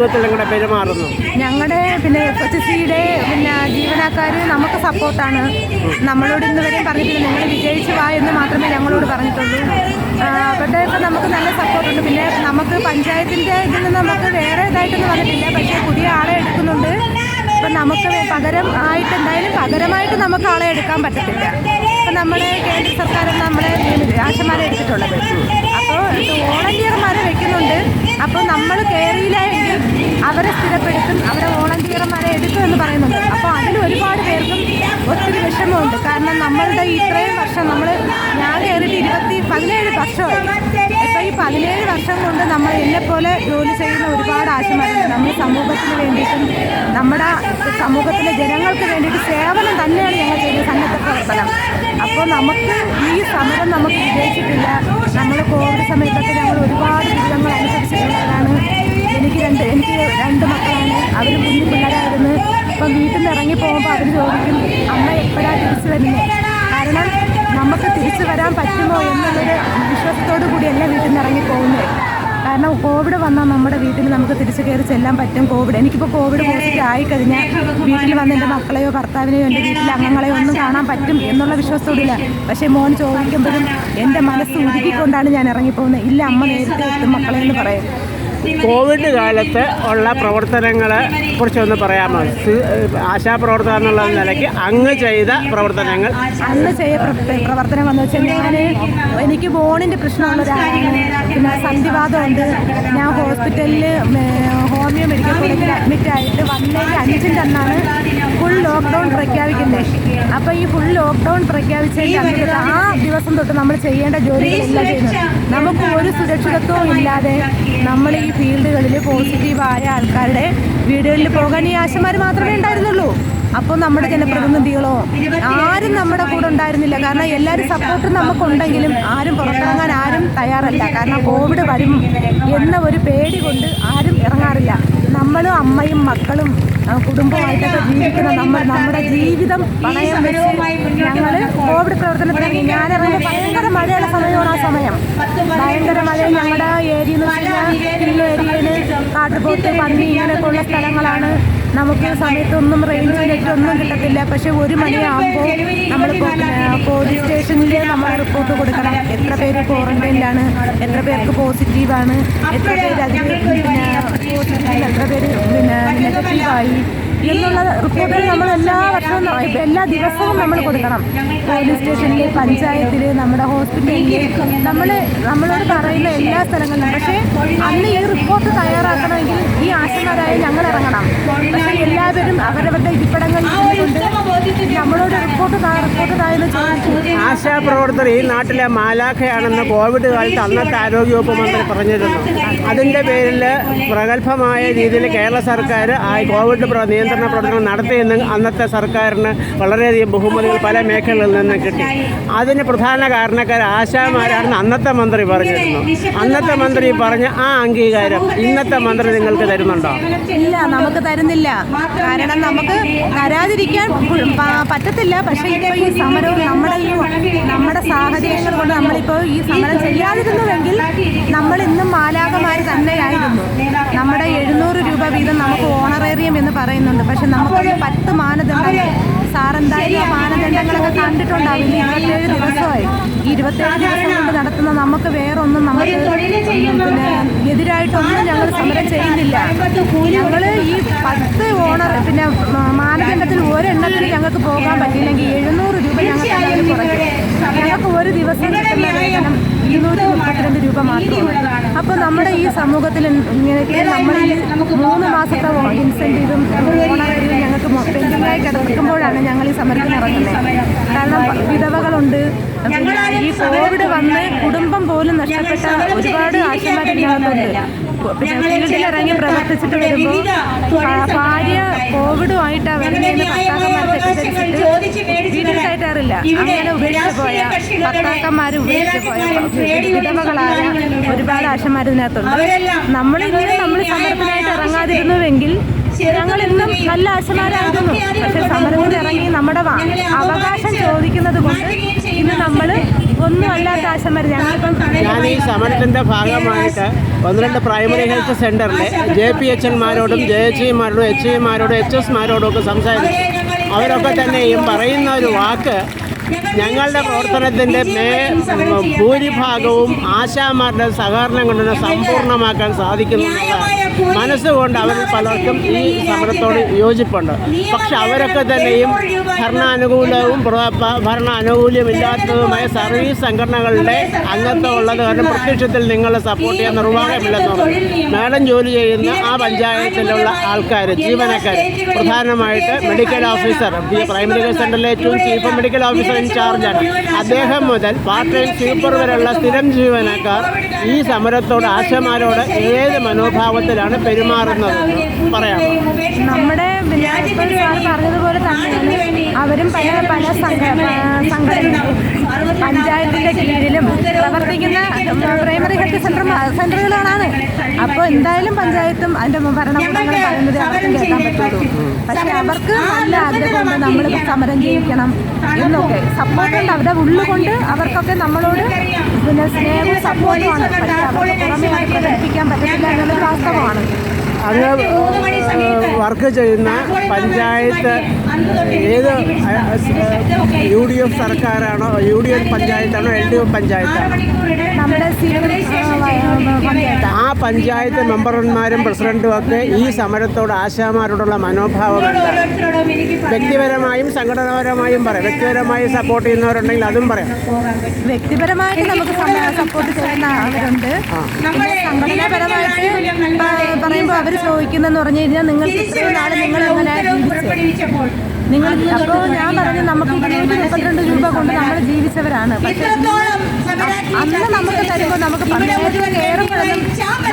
പെരുമാറുന്നു. ഞങ്ങളുടെ പിന്നെ എഫ് എസ് സിയുടെ പിന്നെ ജീവനക്കാർ നമുക്ക് സപ്പോർട്ടാണ്. നമ്മളോട് ഇന്ന് വരെയും പറഞ്ഞിട്ടില്ല. നിങ്ങൾ വിജയിച്ചു വാ എന്ന് മാത്രമേ ഞങ്ങളോട് പറഞ്ഞിട്ടുള്ളൂ. ആ, അവരുടെയൊക്കെ നമുക്ക് നല്ല സപ്പോർട്ടുണ്ട്. പിന്നെ നമുക്ക് പഞ്ചായത്തിന്റെ ഇതിൽ നിന്ന് നമുക്ക് വേറെ ഇതായിട്ടൊന്നും വന്നിട്ടില്ല. പക്ഷേ പുതിയ ആളെ എടുക്കുന്നുണ്ട്. അപ്പം നമുക്ക് പകരം ആയിട്ട് എന്തായാലും പകരമായിട്ട് നമുക്ക് ആളെ എടുക്കാൻ പറ്റത്തില്ല. ഇപ്പം നമ്മുടെ കേന്ദ്ര സർക്കാർ നമ്മളെ ആശമാരെ എടുത്തിട്ടുള്ളത്. അപ്പോൾ വോളണ്ടിയർമാരെ വെക്കുന്നുണ്ട് അപ്പോൾ നമ്മൾ കയറിയില്ല എങ്കിൽ അവരെ സ്ഥിരപ്പെടുത്തും അവരെ വോളണ്ടിയർമാരെ എടുക്കും എന്ന് പറയുന്നുണ്ട്. അപ്പോൾ അതിൽ ഒരുപാട് പേർക്കും ഒത്തിരി വിഷമമുണ്ട്. കാരണം നമ്മളുടെ ഇത്രയും വർഷം നമ്മൾ ഞാൻ കയറിയിട്ട് ഇരുപത്തി പതിനേഴ് വർഷമായി ഇപ്പോൾ ഈ പതിനേഴ് വർഷം കൊണ്ട് നമ്മൾ എന്നെപ്പോലെ ജോലി ചെയ്യുന്ന ഒരുപാട് ആശമാരുണ്ട്. നമ്മൾ സമൂഹത്തിന് വേണ്ടിയിട്ടും നമ്മുടെ സമൂഹത്തിലെ ജനങ്ങൾക്ക് വേണ്ടിയിട്ട് സേവനം തന്നെയാണ് ഞങ്ങൾ ചെയ്യുന്ന സന്നദ്ധ പ്രവർത്തനം. അപ്പോൾ നമുക്ക് ഈ സമരം നമുക്ക് വിജയിച്ചിട്ടില്ല. നമ്മൾ കോവിഡ് സമയത്തൊക്കെ ഞങ്ങൾ ഒരുപാട് ദുരിതങ്ങൾ അനുസരിച്ചിട്ടുള്ളതാണ് എനിക്ക് രണ്ട് എനിക്ക് രണ്ട് മക്കളാണ്. അവർ കുഞ്ഞു പിള്ളേരായിരുന്നു. അപ്പം വീട്ടിൽ നിന്ന് ഇറങ്ങി പോകുമ്പോൾ അവർ ചോദിക്കും അമ്മ എപ്പോഴാണ് തിരിച്ചു വരുന്നത് കാരണം നമുക്ക് തിരിച്ചു വരാൻ പറ്റുമോ എന്നുള്ളൊരു വിശ്വാസത്തോടു കൂടിയല്ല വീട്ടിൽ നിന്ന് ഇറങ്ങി പോകുന്നത്. കാരണം കോവിഡ് വന്നാൽ നമ്മുടെ വീട്ടിൽ നമുക്ക് തിരിച്ചു കയറി ചെല്ലാൻ പറ്റും കോവിഡ്. എനിക്കിപ്പോൾ കോവിഡ് പോസിറ്റീവ് ആയി കഴിഞ്ഞാൽ വീട്ടിൽ വന്ന് എന്റെ മക്കളെയോ ഭർത്താവിനെയോ എന്റെ വീട്ടിലെ അംഗങ്ങളെയോ ഒന്നും കാണാൻ പറ്റും എന്നുള്ള വിശ്വാസത്തോടില്ല. പക്ഷേ മോൻ ചോദിക്കുമ്പോഴും എന്റെ മനസ്സ് ഉരുക്കിക്കൊണ്ടാണ് ഞാൻ ഇറങ്ങിപ്പോകുന്നത് ഇല്ല അമ്മ നേരത്തെ എത്തും മക്കളെ എന്ന് പറയും കോവിഡ് കാലത്ത് ഉള്ള പ്രവർത്തനങ്ങളെ കുറിച്ചൊന്ന് പറയാമോ? ആശാപ്രവർത്തകർ ആശാപ്രവർത്തക എന്നുള്ള നിലയ്ക്ക് അങ്ങ് ചെയ്ത പ്രവർത്തനങ്ങൾ അന്ന് ചെയ്ത പ്ര- പ്രവർത്തനം വന്നു വെച്ചാൽ ഞാൻ എനിക്ക് ബോണിന്റെ പ്രശ്നമുള്ള ഒരാളാണ് പിന്നെ സന്ധിവാദമുണ്ട് ഞാൻ ഹോസ്പിറ്റലിൽ ഹോമിയോ മെഡിക്കൽ കോളേജിൽ അഡ്മിറ്റ് ആയിട്ട് വന്നേക്ക് അഞ്ചിന്റെ തന്നാണ് ഫുൾ ലോക്ക്ഡൗൺ പ്രഖ്യാപിക്കുന്നത് അപ്പോൾ ഈ ഫുൾ ലോക്ക്ഡൗൺ പ്രഖ്യാപിച്ചതിന്റെ ആ ദിവസം തൊട്ട് നമ്മൾ ചെയ്യേണ്ട ജോലികളെല്ലാം ചെയ്യുന്നത്. നമുക്ക് ഒരു സുരക്ഷിതത്വവും ഇല്ലാതെ നമ്മൾ ഈ ഫീൽഡുകളിൽ പോസിറ്റീവായ ആൾക്കാരുടെ വീടുകളിൽ പോകാൻ ഈ ആശമാർ മാത്രമേ ഉണ്ടായിരുന്നുള്ളൂ. അപ്പോൾ നമ്മുടെ ജനപ്രതിനിധികളോ ആരും നമ്മുടെ കൂടെ ഉണ്ടായിരുന്നില്ല. കാരണം എല്ലാവരും സപ്പോർട്ടും നമുക്കുണ്ടെങ്കിലും ആരും പുറത്ത് തയ്യാറല്ല. കാരണം കോവിഡ് വരും എന്ന ഒരു പേടി കൊണ്ട് ആരും ഇറങ്ങാറില്ല. നമ്മളും അമ്മയും മക്കളും കുടുംബമായിട്ടൊക്കെ ജീവിക്കുന്ന നമ്മൾ നമ്മുടെ ജീവിതം പണയം വെച്ച് ഞങ്ങൾ കോവിഡ് പ്രവർത്തനത്തിന് ഞാനിറങ്ങി ഭയങ്കര മഴയുള്ള സമയമാണ് ആ സമയം. ഭയങ്കര മഴ. ഞങ്ങളുടെ ഏരിയ എന്ന് വെച്ചാൽ ഏരിയയിൽ കാട്ടുപോത്ത് പന്നി ഇങ്ങനെയൊക്കെയുള്ള സ്ഥലങ്ങളാണ്. നമുക്ക് സമയത്തൊന്നും റേഞ്ച് ഒന്നും കിട്ടത്തില്ല. പക്ഷെ ഒരു മണിയാകുമ്പോൾ നമ്മൾ പോലീസ് സ്റ്റേഷനിൽ നമ്മൾ റിപ്പോർട്ട് കൊടുക്കണം. എത്ര പേര് ക്വാറന്റൈനിലാണ് എത്ര പേർക്ക് പോസിറ്റീവാണ് എത്ര പേര് അതിൽ പിന്നെ എത്ര പേര് പിന്നെ നെഗറ്റീവായി എന്നുള്ള റിപ്പോർട്ടുകൾ നമ്മൾ എല്ലാ വർഷവും എല്ലാ ദിവസവും നമ്മൾ കൊടുക്കണം. പോലീസ് സ്റ്റേഷനിൽ പഞ്ചായത്തിൽ നമ്മുടെ ഹോസ്പിറ്റലിൽ നമ്മൾ നമ്മളോട് പറയുന്ന എല്ലാ സ്ഥലങ്ങളിലും. പക്ഷേ അന്ന് ഈ റിപ്പോർട്ട് തയ്യാറാക്കണമെങ്കിൽ ഈ ആശമാരായ ഞങ്ങൾ ഇറങ്ങണം. പക്ഷേ എല്ലാവരും അവരവരുടെ ഇരിപ്പിടങ്ങളിൽ നമ്മളോട് റിപ്പോർട്ട് റിപ്പോർട്ട് തായെന്ന് ചോദിച്ചു. ആശാപ്രവർത്തകർ ഈ നാട്ടിലെ മാലാഖയാണെന്ന് കോവിഡ് കാലത്ത് അന്നത്തെ ആരോഗ്യവകുപ്പ് മന്ത്രി പറഞ്ഞിരുന്നു. അതിന്റെ പേരിൽ പ്രഗത്ഭമായ രീതിയിൽ കേരള സർക്കാർ ആ കോവിഡ് പ്ര- നിയന്ത്രണ പ്രവർത്തനങ്ങൾ നടത്തിയെന്ന് അന്നത്തെ സർക്കാരിന് വളരെയധികം ബഹുമതികൾ പല മേഖലകളിൽ നിന്ന് കിട്ടി. അതിന് പ്രധാന കാരണക്കാർ ആശാമാരാണെന്ന് അന്നത്തെ മന്ത്രി പറഞ്ഞിരുന്നു. അന്നത്തെ മന്ത്രി പറഞ്ഞ ആ അംഗീകാരം ഇന്നത്തെ മന്ത്രി നിങ്ങൾക്ക് തരുന്നുണ്ടോ? ഇല്ല നമുക്ക് തരുന്നില്ല. കാരണം നമുക്ക് തരാതിരിക്കാൻ പറ്റത്തില്ല. പക്ഷേ ഇപ്പോൾ ഈ സമരവും നമ്മുടെ നമ്മുടെ സാഹചര്യങ്ങൾ കൊണ്ട് നമ്മളിപ്പോൾ ഈ സമരം ചെയ്യാതിരുന്നുവെങ്കിൽ നമ്മൾ ഇന്നും മാലാകമാർ തന്നെയായിരുന്നു. നമ്മുടെ എഴുന്നൂറ് രൂപ വീതം നമുക്ക് ഓണറേറിയം എന്ന് പറയുന്നുണ്ട്. പക്ഷെ നമുക്കൊരു പത്ത് മാനദണ്ഡങ്ങൾ സാറെന്തായാലും ആ മാനദണ്ഡങ്ങളൊക്കെ കണ്ടിട്ടുണ്ടാവില്ല? ഇരുപത്തേഴ് ദിവസമായി. ഇരുപത്തേഴ് ദിവസം കൊണ്ട് നടത്തുന്ന നമുക്ക് വേറൊന്നും നമുക്ക് പിന്നെ എതിരായിട്ടൊന്നും ഞങ്ങൾ സമരം ചെയ്യുന്നില്ല. ഞങ്ങൾ ഈ പത്ത് ഓണർ പിന്നെ മാനദണ്ഡത്തിൽ ഒരെണ്ണത്തിന് ഞങ്ങൾക്ക് പോകാൻ പറ്റിയില്ലെങ്കിൽ എഴുന്നൂറ് രൂപ ഞങ്ങൾക്ക് ഞങ്ങൾക്ക് ഒരു ദിവസം ഇരുന്നൂറ്റി മുപ്പത്തിരണ്ട് രൂപ മാത്രമാണ് അപ്പോൾ നമ്മുടെ ഈ സമൂഹത്തിൽ ഇങ്ങനെയൊക്കെ നമ്മൾ ഈ മൂന്ന് മാസത്തെ ഇൻസെന്റീവും ഞങ്ങൾക്ക് പെൻഡിങ്ങായി കിടക്കുമ്പോഴാണ് ഞങ്ങൾ ഈ സമരത്തിന് ഇറങ്ങുന്നത്. കാരണം വിധവകളുണ്ട്. ഈ കോവിഡ് വന്ന് കുടുംബം പോലും നഷ്ടപ്പെട്ട ഒരുപാട് ഫീൽഡിൽ ഇറങ്ങി പ്രവർത്തിച്ചിട്ട് വരുമ്പോൾ ഭാര്യ കോവിഡുമായിട്ടാണ് വരുന്നതെന്ന് ഭർത്താക്കന്മാർ തെറ്റിദ്ധരിച്ചിട്ട് വീട്ടിൽ കയറ്റാറില്ല അങ്ങനെ ഉപേക്ഷിച്ച് പോയ ഭർത്താക്കന്മാർ ഉപേക്ഷിച്ച് പോയ വിധവകളായ ഒരുപാട് ആശമാർ ഇതിനകത്തുണ്ട് നമ്മളിങ്ങനെ നമ്മൾ സമരത്തിനായിട്ട് ഇറങ്ങാതിരുന്നുവെങ്കിൽ ഞങ്ങൾ ഇന്നും നല്ല ആശമാരാകുന്നു പക്ഷെ സമരത്തിൽ ഇറങ്ങി നമ്മുടെ അവകാശം ചോദിക്കുന്നത് കൊണ്ട് ഇന്ന് നമ്മൾ ഒന്നും അല്ലാത്ത ഞാൻ ഈ സമരത്തിന്റെ ഭാഗമായിട്ട് ഒന്ന് രണ്ട് പ്രൈമറി ഹെൽത്ത് സെന്ററിലെ ജെ പി എച്ച് എൻമാരോടും ജെ എച്ച് ഇമാരോടും എച്ച് ഇമാരോടും എച്ച് എസ്മാരോടും ഒക്കെ സംസാരിച്ചു അവരൊക്കെ തന്നെയും പറയുന്ന ഒരു വാക്ക് ഞങ്ങളുടെ പ്രവർത്തനത്തിന്റെ മേ ഭൂരിഭാഗവും ആശാമാരുടെ സഹകരണം കൊണ്ട് തന്നെ സമ്പൂർണമാക്കാൻ സാധിക്കുന്നില്ല മനസ്സുകൊണ്ട് അവരിൽ പലർക്കും ഈ സമരത്തോട് യോജിപ്പുണ്ട്. പക്ഷെ അവരൊക്കെ തന്നെയും ഭരണാനുകൂലവും ഭരണാനുകൂല്യമില്ലാത്തതുമായ സർവീസ് സംഘടനകളുടെ അംഗത്വം ഉള്ളത് കാരണം പ്രത്യക്ഷത്തിൽ നിങ്ങളെ സപ്പോർട്ട് ചെയ്യാൻ നിർവാഹമില്ലെന്ന് പറഞ്ഞു മാഡം ജോലി ചെയ്യുന്ന ആ പഞ്ചായത്തിലുള്ള ആൾക്കാർ ജീവനക്കാർ പ്രധാനമായിട്ട് മെഡിക്കൽ ഓഫീസർ പ്രൈമറി ഹെൽത്ത് സെന്ററിലെ ഏറ്റവും ചീഫ് മെഡിക്കൽ ഓഫീസർ ഇൻചാർജാണ് അദ്ദേഹം മുതൽ പാർട്ട് ടൈം സ്വീപ്പർ വരെയുള്ള സ്ഥിരം ജീവനക്കാർ ഈ സമരത്തോട് ആശമാരോട് ഏത് മനോഭാവത്തിലാണ് പെരുമാറുന്നത് പറയാം നമ്മുടെ പറഞ്ഞതുപോലെ തന്നെയാണ്. അവരും പല പല സംഘ സംഘടനകളും പഞ്ചായത്തിന്റെ കീഴിലും പ്രവർത്തിക്കുന്ന പ്രൈമറി ഹെൽത്ത് സെന്റർ സെന്ററുകളാണ് അപ്പോൾ എന്തായാലും പഞ്ചായത്തും അതിന്റെ ഭരണകൂടങ്ങൾ പറയുന്നത് അവർക്കും കേൾക്കാൻ പറ്റുള്ളൂ. പക്ഷേ അവർക്ക് നല്ല ആഗ്രഹമുണ്ട് നമ്മൾ സമരം ചെയ്യിക്കണം എന്നൊക്കെ. സപ്പോർട്ടുണ്ട് അവരുടെ ഉള്ളുകൊണ്ട് അവർക്കൊക്കെ നമ്മളോട് പിന്നെ സ്നേഹവും സപ്പോർട്ടുമാണ് പക്ഷേ അവർക്ക് പുറമേ പറ്റത്തില്ല എന്നുള്ളത് വാസ്തവമാണ്. അങ്ങ് വർക്ക് ചെയ്യുന്ന പഞ്ചായത്ത് ഏത് യു ഡി എഫ് സർക്കാരാണോ യു ഡി എഫ് പഞ്ചായത്താണോ എൽ ഡി എഫ് പഞ്ചായത്താണോ? നമ്മുടെ ആ പഞ്ചായത്ത് മെമ്പർമാരും പ്രസിഡന്റും ഒക്കെ ഈ സമരത്തോട് ആശാമാരോടുള്ള മനോഭാവം വ്യക്തിപരമായും സംഘടനാപരമായും പറയാം. വ്യക്തിപരമായി സപ്പോർട്ട് ചെയ്യുന്നവരുണ്ടെങ്കിൽ അതും പറയാം. വ്യക്തിപരമായിട്ട് നമുക്ക് സപ്പോർട്ട് ചെയ്യുന്ന അവരുണ്ട് പിന്നെ സംഘടനാപരമായിട്ട് പ- പറയുമ്പോൾ അവർ ചോദിക്കുന്നെന്ന് പറഞ്ഞു കഴിഞ്ഞാൽ നിങ്ങൾക്ക് നിങ്ങൾ എങ്ങനെ നിങ്ങൾ അപ്പോൾ ഞാൻ പറഞ്ഞു നമുക്ക് ഇരുന്നൂറ്റി മുപ്പത്തിരണ്ട് രൂപ കൊണ്ട് നമ്മൾ ജീവിച്ചവരാണ്. പക്ഷേ അന്ന് നമുക്ക് തരുമ്പോൾ നമുക്ക് പഞ്ചായത്തിൽ കയറുമ്പോഴൊന്നും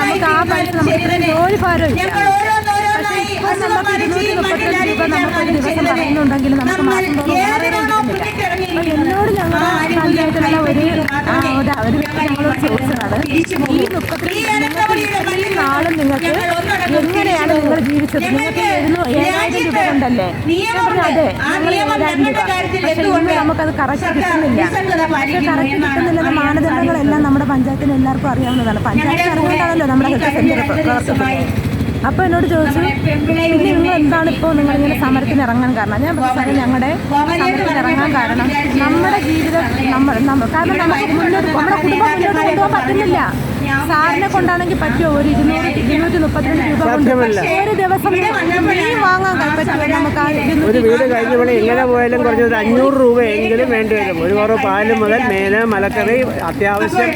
നമുക്ക് ആ പൈസ നമുക്ക് ജോലി ഭാരം ഇല്ല പക്ഷേ ഇപ്പോൾ നമുക്ക് ഇരുന്നൂറ്റി മുപ്പത്തിരണ്ട് രൂപ നമുക്ക് ഒരു ദിവസം പറയുന്നുണ്ടെങ്കിൽ നമുക്ക് മാസം തോറും എന്നോട് ഞങ്ങൾ പഞ്ചായത്തിലുള്ള ഒരു ഒരു വ്യക്തി ഞങ്ങളോട് ചോദിച്ചതാണ്. ഈ മുപ്പത്തിരണ്ട് നാളും നിങ്ങൾക്ക് എങ്ങനെയാണ് നിങ്ങൾ ജീവിച്ചത്? നിങ്ങൾക്ക് ഏഴായിരം രൂപ ഉണ്ടല്ലേ അതെ നമുക്കത് കറക്റ്റ് കിട്ടുന്നില്ല. കറക്റ്റ് കിട്ടുന്നില്ലെന്ന മാനദണ്ഡങ്ങളെല്ലാം നമ്മുടെ പഞ്ചായത്തിന് എല്ലാവർക്കും അറിയാവുന്നതാണ്. പഞ്ചായത്ത് അറിയാണ്ടാണല്ലോ നമ്മുടെ ഹെൽത്ത് അപ്പോൾ എന്നോട് ചോദിച്ചു പിന്നെ നിങ്ങൾ എന്താണ് ഇപ്പോൾ നിങ്ങൾ ഇങ്ങനെ സമരത്തിന് ഇറങ്ങാൻ കാരണം? ഞാൻ പറഞ്ഞു ഞങ്ങളുടെ സമരത്തിന് ഇറങ്ങാൻ കാരണം നമ്മുടെ ജീവിതം നമ്മൾ നമ്മ- കാരണം നമുക്ക് മുന്നോട്ട് നമ്മുടെ കുടുംബം മുന്നോട്ട് കൊണ്ടുപോകാൻ പറ്റുന്നില്ല. സാറിനെ കൊണ്ടാണെങ്കിൽ പറ്റുമോ? ഒരു ഇരുന്നൂറ് ഇരുന്നൂറ്റി മുപ്പത്തിരണ്ട് രൂപ കൊണ്ട്. ഒരു ദിവസം മീൻ വാങ്ങാൻ പറ്റുമോ? നമുക്ക് ആ ഒരു വീട് കഴിഞ്ഞ പോലെ എങ്ങനെ പോയാലും കുറഞ്ഞത് അഞ്ഞൂറ് രൂപയെങ്കിലും വേണ്ടി വരും. ഒരു കുറവ് പാൽ മുതൽ മേന മലക്കറി അത്യാവശ്യം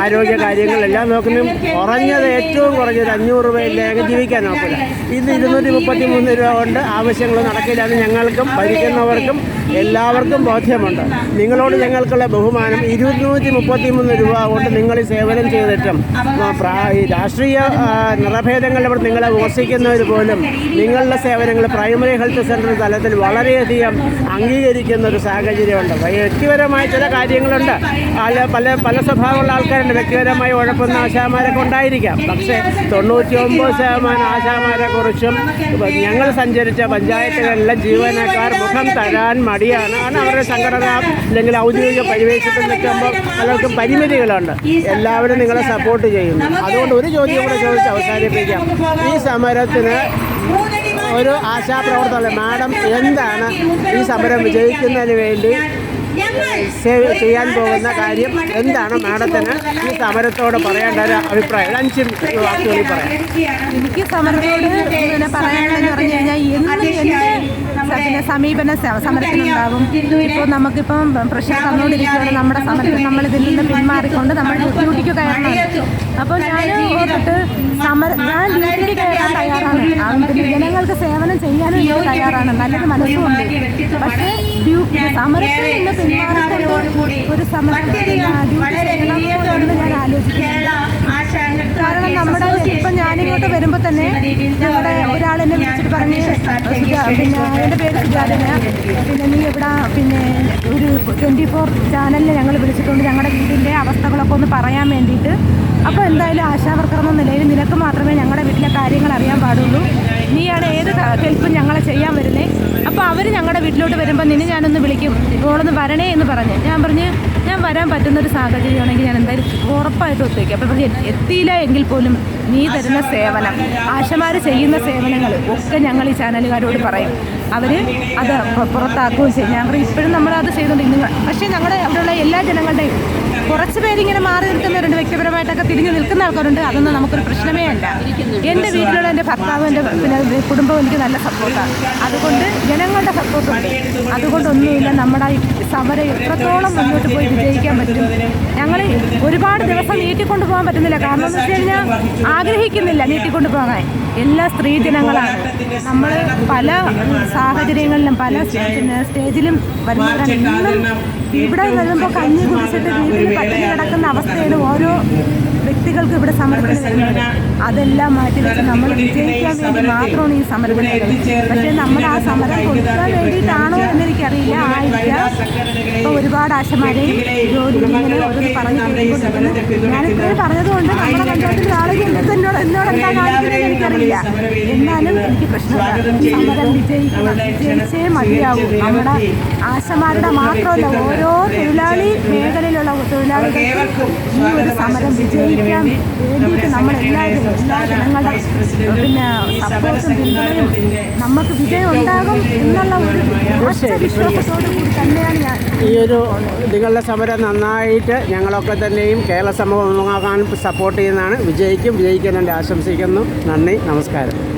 ആരോഗ്യ കാര്യങ്ങളെല്ലാം നോക്കുന്ന കുറഞ്ഞത് ഏറ്റവും കുറഞ്ഞത് അഞ്ഞൂറ് രൂപയില്ലെങ്കിൽ ജീവിക്കാൻ നോക്കില്ല. ഇത് ഇരുന്നൂറ്റി മുപ്പത്തി മൂന്ന് രൂപ കൊണ്ട് ആവശ്യങ്ങൾ നടക്കില്ല അത് ഞങ്ങൾക്കും ഭരിക്കുന്നവർക്കും എല്ലാവർക്കും ബോധ്യമുണ്ട്. നിങ്ങളോട് ഞങ്ങൾക്കുള്ള ബഹുമാനം ഇരുന്നൂറ്റി മുപ്പത്തി മൂന്ന് രൂപ കൊണ്ട് നിങ്ങൾ ഈ സേവനം ചെയ്തിട്ടും രാഷ്ട്രീയ നിറഭേദങ്ങളിലൂടെ നിങ്ങളെ വിമർശിക്കുന്നവർ പോലും നിങ്ങളുടെ സേവനങ്ങൾ പ്രൈമറി ഹെൽത്ത് സെന്റർ തലത്തിൽ വളരെയധികം അംഗീകരിക്കുന്ന ഒരു സാഹചര്യമുണ്ട്. വ്യക്തിപരമായ ചില കാര്യങ്ങളുണ്ട്. അല്ല പല പല സ്വഭാവമുള്ള ആൾക്കാരുണ്ട്. വ്യക്തിപരമായി ഉഴപ്പുന്ന ആശാമാരൊക്കെ ഉണ്ടായിരിക്കാം. പക്ഷേ തൊണ്ണൂറ്റി ഒമ്പത് ശതമാനം ആശാമാരെ കുറിച്ചും ഞങ്ങൾ സഞ്ചരിച്ച പഞ്ചായത്തുകളിലെ ജീവനക്കാർ മുഖം തരാൻ മടിയാണ്. കാരണം അവരുടെ സംഘടന അല്ലെങ്കിൽ ഔദ്യോഗിക പരിവേഷത്തിൽ നിൽക്കുമ്പോൾ പലർക്കും പരിമിതികളുണ്ട്. എല്ലാവരും നിങ്ങളെ സപ്പോർട്ട് ചെയ്യുന്നു. അതുകൊണ്ട് ഒരു ചോദ്യം കൂടെ ചോദിച്ച് അവസാനിപ്പിക്കാം. ഈ സമരത്തിന് ഒരു ആശാപ്രവർത്തകർ മാഡം എന്താണ് ഈ സമരം വിജയിക്കുന്നതിന് വേണ്ടി സേ- ചെയ്യാൻ പോകുന്ന കാര്യം എന്താണ് മാഡത്തിന് ഈ സമരത്തോട് പറയേണ്ട ഒരു അഭിപ്രായം. ഒരു അഞ്ച് വാക്കുകളിൽ പറയാം. എനിക്ക് സമരത്തോട് പിന്നെ പറയാനുള്ളതെന്ന് പറഞ്ഞു കഴിഞ്ഞാൽ എന്നും സമീപന പിന്നെ സമീപനം സ- സമരത്തിനുണ്ടാവും. ഇപ്പോൾ നമുക്കിപ്പം പ്രഷർ തന്നുകൊണ്ടിരിക്കുകയാണ്. നമ്മുടെ സമരത്തിൽ നമ്മൾ ഇതിൽ നിന്ന് പിന്മാറിക്കൊണ്ട് നമ്മൾ ഡ്യൂട്ടിക്ക് കയറണം. അപ്പോൾ ഞാൻ ഓർത്തിട്ട് സമര ഞാൻ ഡ്യൂട്ടിക്ക് കയറാൻ തയ്യാറാണ്. ജനങ്ങൾക്ക് സേവനം ചെയ്യാനും ഞാൻ തയ്യാറാണ്. നല്ലത് മനസ്സുമുണ്ട്. പക്ഷേ സമരത്തിൽ നിന്ന് ഞാൻ ആലോചിക്കുന്നില്ല കാരണം നമ്മുടെ ഇപ്പം ഞാനിങ്ങോട്ട് വരുമ്പോൾ തന്നെ നമ്മുടെ ഒരാൾ എന്നെ വിളിച്ചിട്ട് പറഞ്ഞ് പിന്നെ എന്റെ പേര് സുജാതന പിന്നെ നീ ഇവിടെ പിന്നെ ഒരു ട്വന്റി ഫോർ ചാനലിൽ ഞങ്ങൾ വിളിച്ചിട്ടുണ്ട്. ഞങ്ങളുടെ വീടിന്റെ അവസ്ഥകളൊക്കെ ഒന്ന് പറയാൻ വേണ്ടിയിട്ട്. അപ്പോൾ എന്തായാലും ആശാവർക്കർ എന്ന നിലയിൽ നിനക്ക് മാത്രമേ ഞങ്ങളുടെ വീട്ടിലെ കാര്യങ്ങൾ അറിയാൻ പാടുള്ളൂ നീയാണ് ഏത് ഹെൽപ്പും ഞങ്ങൾ അവർ ഞങ്ങളുടെ വീട്ടിലോട്ട് വരുമ്പോൾ നിന്നെ ഞാനൊന്ന് വിളിക്കും. മോളൊന്ന് വരണേ എന്ന് പറഞ്ഞ്. ഞാൻ പറഞ്ഞ് ഞാൻ വരാൻ പറ്റുന്ന ഒരു സാഹചര്യമാണെങ്കിൽ ഞാൻ എന്തായാലും ഉറപ്പായിട്ട് ഒത്തുവയ്ക്കും അപ്പോൾ പറഞ്ഞ് എത്തിയില്ല എങ്കിൽ പോലും നീ തരുന്ന സേവനം ആശമാർ ചെയ്യുന്ന സേവനങ്ങൾ ഒക്കെ ഞങ്ങൾ ഈ ചാനലുകാരോട് പറയും. അവർ അത് പുറത്താക്കുകയും ചെയ്യും. ഞാൻ ഇപ്പോഴും നമ്മളത് ചെയ്തുകൊണ്ടിരിക്കുന്നു പക്ഷേ ഞങ്ങളുടെ അവിടെയുള്ള എല്ലാ ജനങ്ങളുടെയും കുറച്ച് പേരിങ്ങനെ മാറി നിൽക്കുന്നവരുണ്ട് വ്യക്തിപരമായിട്ടൊക്കെ തിരിഞ്ഞു നിൽക്കുന്ന ആൾക്കാരുണ്ട്. അതൊന്നും നമുക്കൊരു പ്രശ്നമേ അല്ല. എന്റെ വീട്ടിലുള്ള എന്റെ ഭർത്താവ് എന്റെ പിന്നെ കുടുംബം എനിക്ക് നല്ല സപ്പോർട്ടാണ് അതുകൊണ്ട് ജനങ്ങളുടെ സപ്പോർട്ടുണ്ട് അതുകൊണ്ടൊന്നുമില്ല നമ്മുടെ സമരം എത്രത്തോളം മുന്നോട്ട് പോയി വിജയിക്കാൻ പറ്റും. ഞങ്ങൾ ഒരുപാട് ദിവസം നീട്ടിക്കൊണ്ടു പോകാൻ പറ്റുന്നില്ല. കാരണം എന്ന് വെച്ച് കഴിഞ്ഞാൽ ആഗ്രഹിക്കുന്നില്ല നീട്ടിക്കൊണ്ടു പോകാൻ എല്ലാ സ്ത്രീ ജനങ്ങളാണ്. നമ്മൾ പല സാഹചര്യങ്ങളിലും പല സ്റ്റേജിലും വരുന്നവരാണ്. ഇവിടെ വരുമ്പോൾ കഞ്ഞി കുടിച്ചിട്ട് വീട്ടിൽ പട്ടിണി കിടക്കുന്ന അവസ്ഥയാണ് ഓരോ വ്യക്തികൾക്കും ഇവിടെ വരുന്നത് അതെല്ലാം മാറ്റി വെച്ച് നമ്മൾ വിജയിക്കാൻ വേണ്ടി മാത്രമാണ് ഈ വരുന്നത് പക്ഷേ നമ്മൾ ആ സമരം കൊടുക്കാൻ വേണ്ടിയിട്ടാണോ എന്നെനിക്കറിയില്ല. ആയില്ല ഇപ്പോൾ ഒരുപാട് ആശമാരെയും ജോലി ഇങ്ങനെ ഓരോന്ന് പറഞ്ഞു കേൾക്കൊണ്ടിരിക്കുന്നു ഞാനിത്രയും പറഞ്ഞതുകൊണ്ട് നമ്മുടെ നാളെ എന്നിട്ട് എന്നോട് എന്നോട് എന്താ കാണിക്കുന്നത് എനിക്കറിയില്ല. എന്നാലും എനിക്ക് പ്രശ്നമില്ല. സമരം വിജയിക്കണം വിജയിച്ചേ മതിയാവും. നമ്മുടെ ആശമാരുടെ മാത്രമല്ല ഓരോ തൊഴിലാളി മേഖലയിലുള്ള തൊഴിലാളികൾക്കും ഈ ഒരു സമരം വിജയിക്കാൻ വേണ്ടിയിട്ട് നമ്മൾ എല്ലാവരും എല്ലാ ജനങ്ങളുടെ പിന്നെ സപ്പോർട്ടും പിന്തുണയും നമുക്ക് വിജയം ഉണ്ടാകും എന്നുള്ള ഒരു ഉറച്ച വിശ്വാസത്തോടു കൂടി തന്നെയാണ് ഞാൻ ഈ ഒരു നിങ്ങളുടെ സമരം നന്നായിട്ട് ഞങ്ങളൊക്കെ തന്നെയും കേരള സമൂഹം ഒന്നാകാൻ സപ്പോർട്ട് ചെയ്യുന്നതാണ്. വിജയിക്കും വിജയിക്കാൻ എന്റെ ആശംസിക്കുന്നു. നന്ദി നമസ്കാരം.